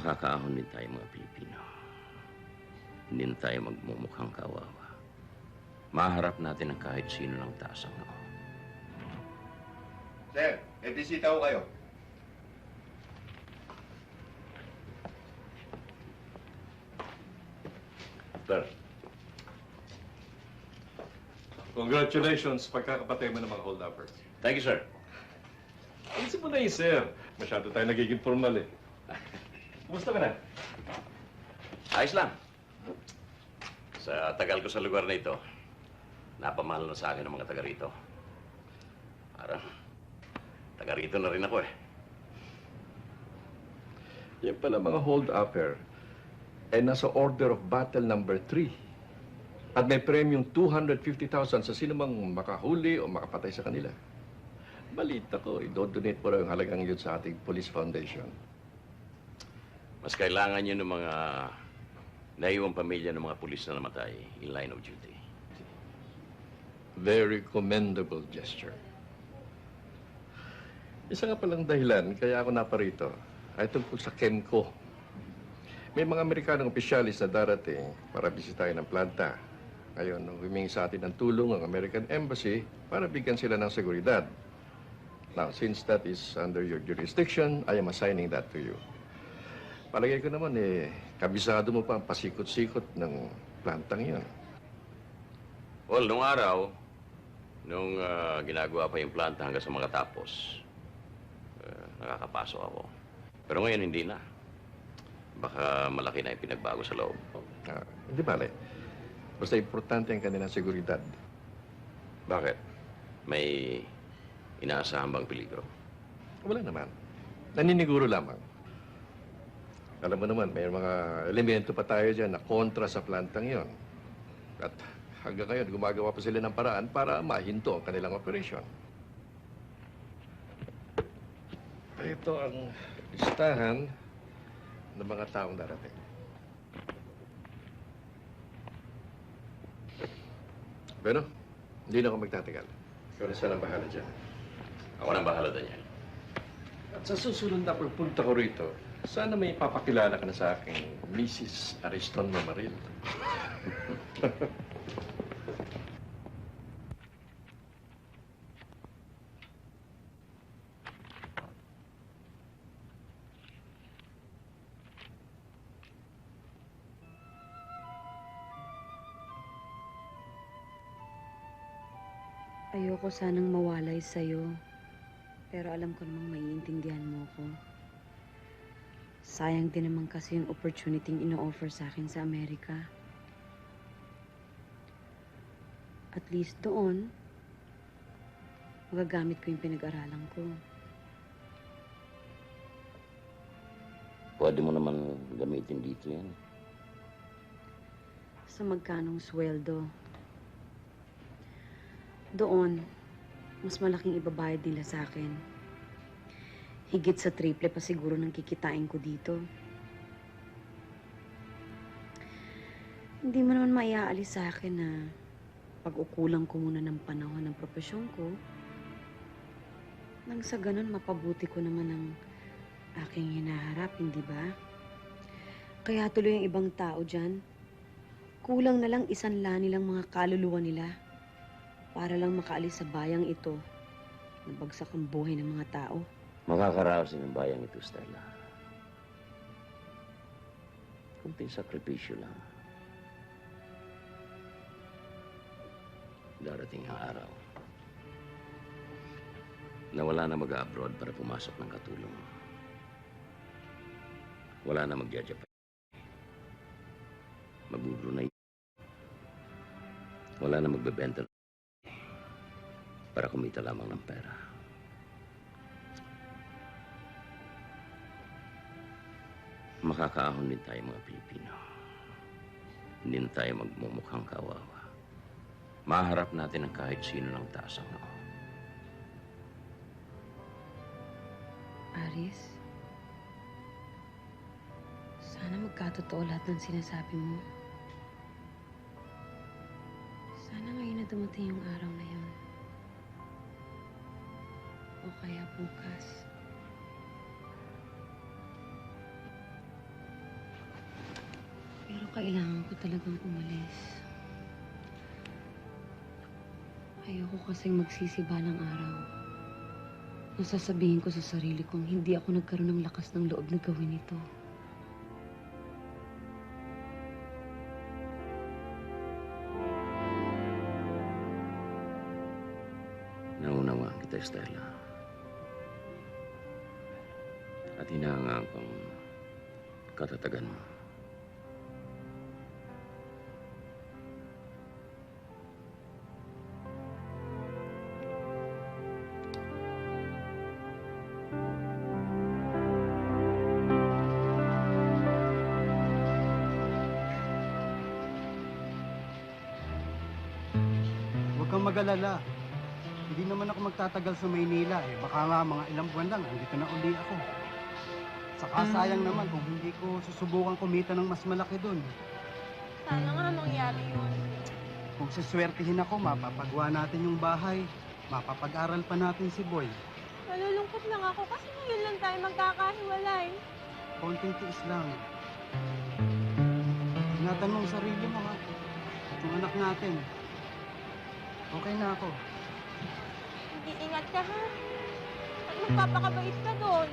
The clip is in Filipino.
Makakaahon din tayo mga Pilipino. Hindi na tayo magmumukhang kawawa. Maharap natin ang kahit sino ng taas ang noo. Sir, may bisita ko kayo. Sir. Congratulations, pagkakapatay mo ng mga hold-uppers. Thank you, sir. Isip mo na yun, sir. Masyado tayo nagiging formal eh. Kumusta ka na? Ayos lang. Sa tagal ko sa lugar na ito, napamahal na sa akin ang mga taga rito. Parang, taga rito na rin ako eh. Yan pala mga hold-upper ay nasa order of battle number 3. At may premium 250,000 sa sino mang makahuli o makapatay sa kanila. Balita ko, i-donate mo raw yung halagang yun sa ating police foundation. Mas kailangan yun ng mga naiwang pamilya ng mga pulis na namatay in line of duty. Very commendable gesture. Isa nga palang dahilan, kaya ako naparito, ay tungkol sa Kemco. May mga Amerikanong opisyalis na darating para bisitahin ang planta. Ngayon, humingi sa atin ng tulong ang American Embassy para bigyan sila ng seguridad. Now, since that is under your jurisdiction, I am assigning that to you. Palagay ko naman, eh, kabisado mo pa ang pasikot-sikot ng plantang yan. Well, nung araw, nung ah, ginagawa pa yung planta hanggang sa mga tapos, eh, nakakapasok ako. Pero ngayon hindi na. Baka malaki na yung pinagbago sa loob. Ah, hindi bale. Basta importante ang kanilang seguridad. Bakit? May inaasahan bang peligro? Wala naman. Naniniguro lamang. Alam mo naman, may mga elemento pa tayo dyan na kontra sa plantang yon. At hanggang ngayon, gumagawa pa sila ng paraan para mahinto ang kanilang operasyon. Ito ang listahan ng mga taong darating. Bueno, hindi na ako magtatagal. Ikaw na sana bahala dyan. Ako nang bahala, Daniel. At sa susunod na pagpunta ko rito, sana may papakilala ka na sa akin, Mrs. Ariston Mamaril. Ayoko sanang mawalay sa'yo. Pero alam ko namang maiintindihan mo ko. Sayang din naman kasi yung opportunity ino-offer sa akin sa Amerika. At least doon, magagamit ko yung pinag-aralan ko. Pwede mo naman gamitin dito yan. Sa magkanong sweldo. Doon, mas malaking ibabayad nila sa akin. Higit sa triple pa siguro ng kikitain ko dito. Hindi mo naman maiaalis sa akin na pag-ukulang ko muna ng panahon ng propesyon ko. Nang sa ganun, mapabuti ko naman ang aking hinaharap, hindi ba? Kaya tuloy ang ibang tao dyan. Kulang na lang isan la nilang mga kaluluwa nila para lang makaalis sa bayang ito na bagsak ang buhay ng mga tao. Makakaraos din ang bayang ito, Stella. Kunting sakripisyo lang. Darating ang araw na wala na mag-abroad para pumasok ng katulong. Wala na magja-Japan. Mag-Brunei. Wala na magbebenta para kumita lamang ng pera. Makakaahon din tayo mga Pilipino. Hindi na tayo magmumukhang kawawa. Maharap natin ang kahit sino ng taas ang noo. Aris, sana magkatotoo lahat ng sinasabi mo. Sana ngayon na dumating yung araw na yun. O kaya bukas. Kailangan ko talagang umalis. Ayoko kasing magsisiba ng araw. Nasasabihin ko sa sarili kong hindi ako nagkaroon ng lakas ng loob na gawin ito. Naunawaan kita, Stella. At hinahangaan kong katatagan mo. Kang mag-alala. Hindi naman ako magtatagal sa Maynila eh. Baka nga mga ilang buwan lang, andito na uli ako. Saka sayang naman kung hindi ko susubukan kumita ng mas malaki dun. Sana nga mangyari yun. Kung siswertihin ako, mapapagawa natin yung bahay. Mapapag-aral pa natin si Boy. Malulungkot lang ako kasi ngayon lang tayo magkakahiwalay. Konting tiis lang. Ingatan mo ang sarili mo ha. Yung anak natin. Okay na ako. Hindi ingat ka ha. At magpapakabait ka doon.